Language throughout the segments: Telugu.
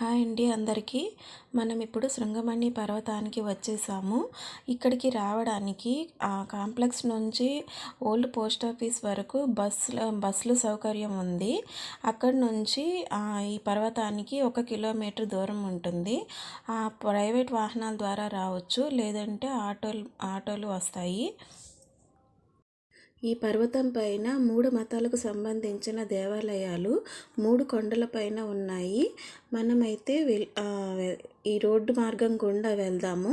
హాయ్ అండి అందరికీ. మనం ఇప్పుడు శృంగమణి పర్వతానికి వచ్చేసాము. ఇక్కడికి రావడానికి ఆ కాంప్లెక్స్ నుంచి ఓల్డ్ పోస్ట్ ఆఫీస్ వరకు బస్సుల బస్సుల సౌకర్యం ఉంది. అక్కడి నుంచి ఈ పర్వతానికి ఒక కిలోమీటర్ దూరం ఉంటుంది. ఆ ప్రైవేట్ వాహనాల ద్వారా రావచ్చు. లేదంటే ఆటోలు ఆటోలు వస్తాయి. ఈ పర్వతం పైన మూడు మతాలకు సంబంధించిన దేవాలయాలు మూడు కొండలపైన ఉన్నాయి. మనమైతే వెల్ ఈ రోడ్డు మార్గం గుండా వెళ్దాము.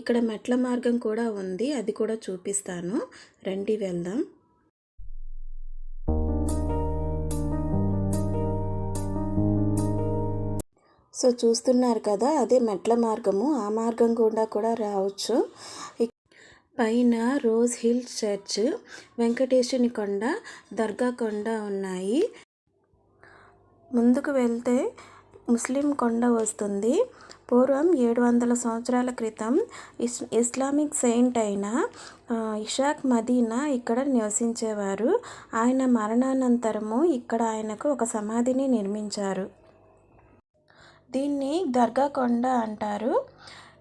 ఇక్కడ మెట్ల మార్గం కూడా ఉంది అది కూడా చూపిస్తాను. రండి వెళ్దాం. సో చూస్తున్నారు కదా అదే మెట్ల మార్గము. ఆ మార్గం గుండా కూడా రావచ్చు. పైన రోజ్ హిల్ చర్చ్ వెంకటేశ్వని కొండ దర్గా కొండ ఉన్నాయి. ముందుకు వెళ్తే ముస్లిం కొండ వస్తుంది. పూర్వం ఏడు వందల సంవత్సరాల క్రితం ఇస్ ఇస్లామిక్ సెయింట్ అయిన ఇషాక్ మదీనా ఇక్కడ నివసించేవారు. ఆయన మరణానంతరము ఇక్కడ ఆయనకు ఒక సమాధిని నిర్మించారు. దీన్ని దర్గా కొండ అంటారు.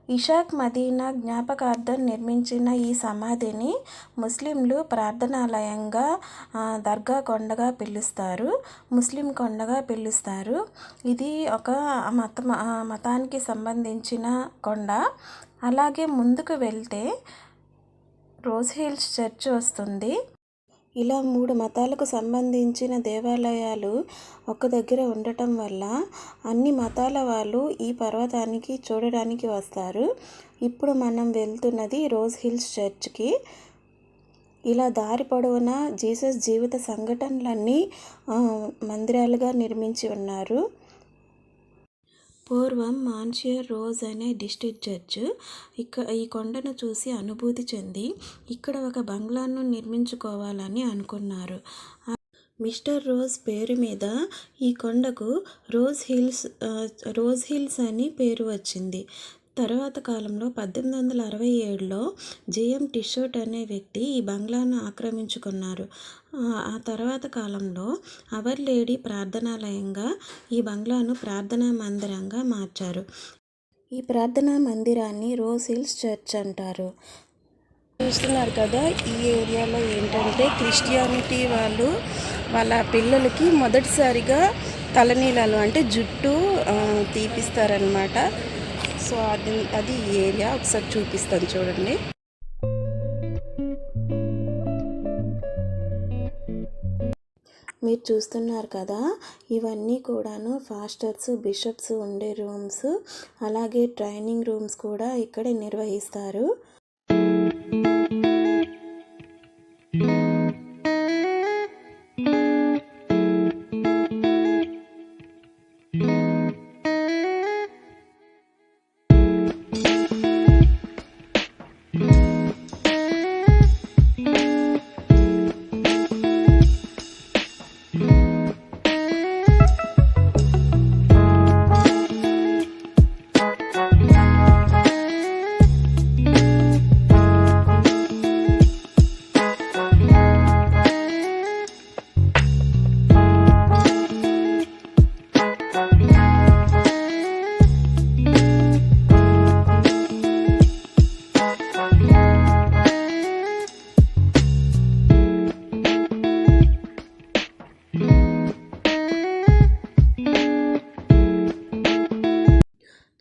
ఇషాక్ మదీనా జ్ఞాపకార్థం నిర్మించిన ఈ సమాధిని ముస్లింలు ప్రార్థనాలయంగా దర్గా కొండగా పిలుస్తారు. ముస్లిం కొండగా పిలుస్తారు. ఇది ఒక మత మతానికి సంబంధించిన కొండ. అలాగే ముందుకు వెళ్తే రోజ్ హిల్స్ చర్చ్ వస్తుంది. ఇలా మూడు మతాలకు సంబంధించిన దేవాలయాలు ఒక దగ్గర ఉండటం వల్ల అన్ని మతాల వాళ్ళు ఈ పర్వతానికి చూడడానికి వస్తారు. ఇప్పుడు మనం వెళ్తున్నది రోజ్ హిల్స్ చర్చ్కి. ఇలా దారి పొడవునా జీసస్ జీవిత సంఘటనలన్నీ మందిరాలుగా నిర్మించి ఉన్నారు. పూర్వం మాన్షియర్ రోజ్ అనే డిస్ట్రిక్ట్ జడ్జ్ ఇక ఈ కొండను చూసి అనుభూతి చెంది ఇక్కడ ఒక బంగ్లాను నిర్మించుకోవాలని అనుకున్నారు. మిస్టర్ రోజ్ పేరు మీద ఈ కొండకు రోజ్ హిల్స్ రోజ్ హిల్స్ అని పేరు వచ్చింది. తరువాత కాలంలో పద్దెనిమిది వందల అరవై ఏడులో జేఎం టిషోట్ అనే వ్యక్తి ఈ బంగ్లాను ఆక్రమించుకున్నారు. ఆ తర్వాత కాలంలో అవర్ లేడీ ప్రార్థనాలయంగా ఈ బంగ్లాను ప్రార్థనా మందిరంగా మార్చారు. ఈ ప్రార్థనా మందిరాన్ని రోజ్ హిల్స్ చర్చ్ అంటారు. చూస్తున్నారు కదా ఈ ఏరియాలో ఏంటంటే క్రిస్టియానిటీ వాళ్ళు వాళ్ళ పిల్లలకి మొదటిసారిగా తలనీలాలు అంటే జుట్టు తీపిస్తారనమాట సో అది అది ఏరియా ఒకసారి చూపిస్తాను చూడండి. మీరు చూస్తున్నారు కదా ఇవన్నీ కూడాను ఫాస్టర్స్ బిషప్స్ ఉండే రూమ్స్ అలాగే ట్రైనింగ్ రూమ్స్ కూడా ఇక్కడ నిర్వహిస్తారు.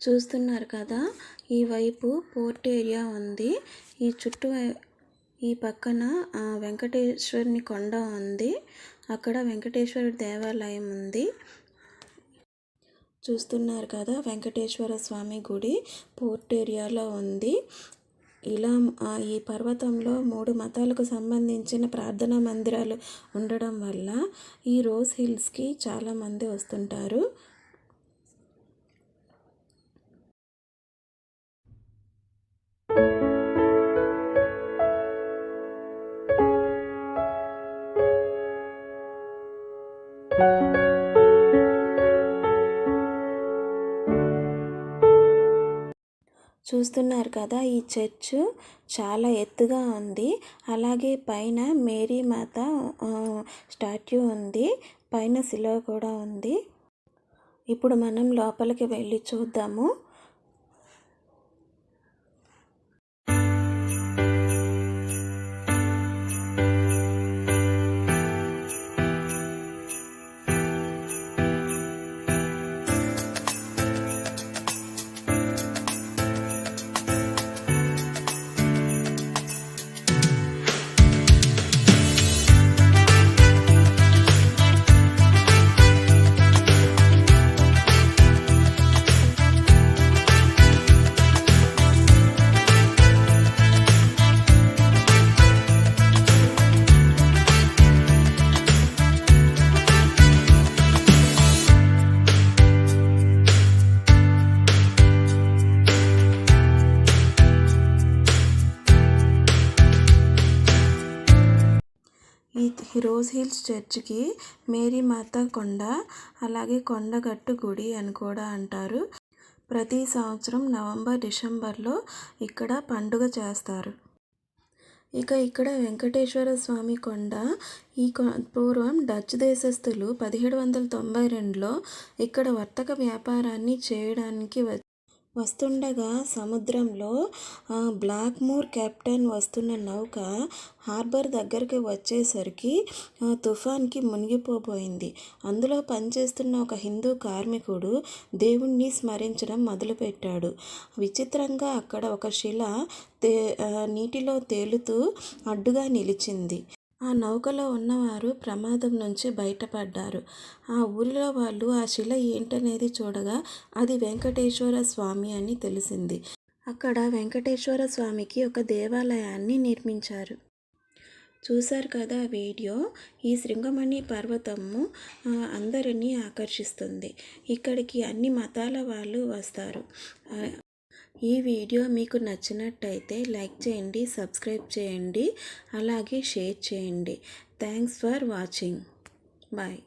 చూస్తున్నారు కదా ఈ వైపు పోర్ట్ ఏరియా ఉంది. ఈ చుట్టూ ఈ పక్కన వెంకటేశ్వరుని కొండ ఉంది. అక్కడ వెంకటేశ్వర దేవాలయం ఉంది. చూస్తున్నారు కదా వెంకటేశ్వర స్వామి గుడి పోర్ట్ ఏరియాలో ఉంది. ఇలా ఈ పర్వతంలో మూడు మతాలకు సంబంధించిన ప్రార్థనా మందిరాలు ఉండడం వల్ల ఈ రోజ్ హిల్స్కి చాలామంది వస్తుంటారు. చూస్తున్నారు కదా ఈ చర్చ్ చాలా ఎత్తుగా ఉంది. అలాగే పైన మేరీ మాత స్టాట్యూ ఉంది. పైన శిలువ కూడా ఉంది. ఇప్పుడు మనం లోపలికి వెళ్ళి చూద్దాము. ఈ రోజ్ హిల్స్ చర్చ్కి మేరీ మాత కొండ అలాగే కొండగట్టు గుడి అని కూడా అంటారు. ప్రతి సంవత్సరం నవంబర్ డిసెంబర్లో ఇక్కడ పండుగ చేస్తారు. ఇక ఇక్కడ వెంకటేశ్వర స్వామి కొండ ఈ పూర్వం డచ్ దేశస్థులు పదిహేడు వందల తొంభై రెండులో ఇక్కడ వర్తక వ్యాపారాన్ని చేయడానికి వస్తుండగా సముద్రంలో బ్లాక్మోర్ కెప్టెన్ వస్తున్న నౌక హార్బర్ దగ్గరికి వచ్చేసరికి తుఫాన్కి మునిగిపోబోయింది. అందులో పనిచేస్తున్న ఒక హిందూ కార్మికుడు దేవుణ్ణి స్మరించడం మొదలుపెట్టాడు. విచిత్రంగా అక్కడ ఒక శిల తే నీటిలో తేలుతూ అడ్డుగా నిలిచింది. ఆ నౌకలో ఉన్నవారు ప్రమాదం నుంచి బయటపడ్డారు. ఆ ఊరిలో వాళ్ళు ఆ శిల ఏంటనేది చూడగా అది వెంకటేశ్వర స్వామి అని తెలిసింది. అక్కడ వెంకటేశ్వర స్వామికి ఒక దేవాలయాన్ని నిర్మించారు. చూశారు కదా వీడియో? ఈ శృంగమణి పర్వతము అందరినీ ఆకర్షిస్తుంది. ఇక్కడికి అన్ని మతాల వాళ్ళు వస్తారు. ఈ వీడియో మీకు నచ్చినట్టయితే లైక్ చేయండి సబ్స్క్రైబ్ చేయండి అలాగే షేర్ చేయండి. Thanks for watching. బాయ్.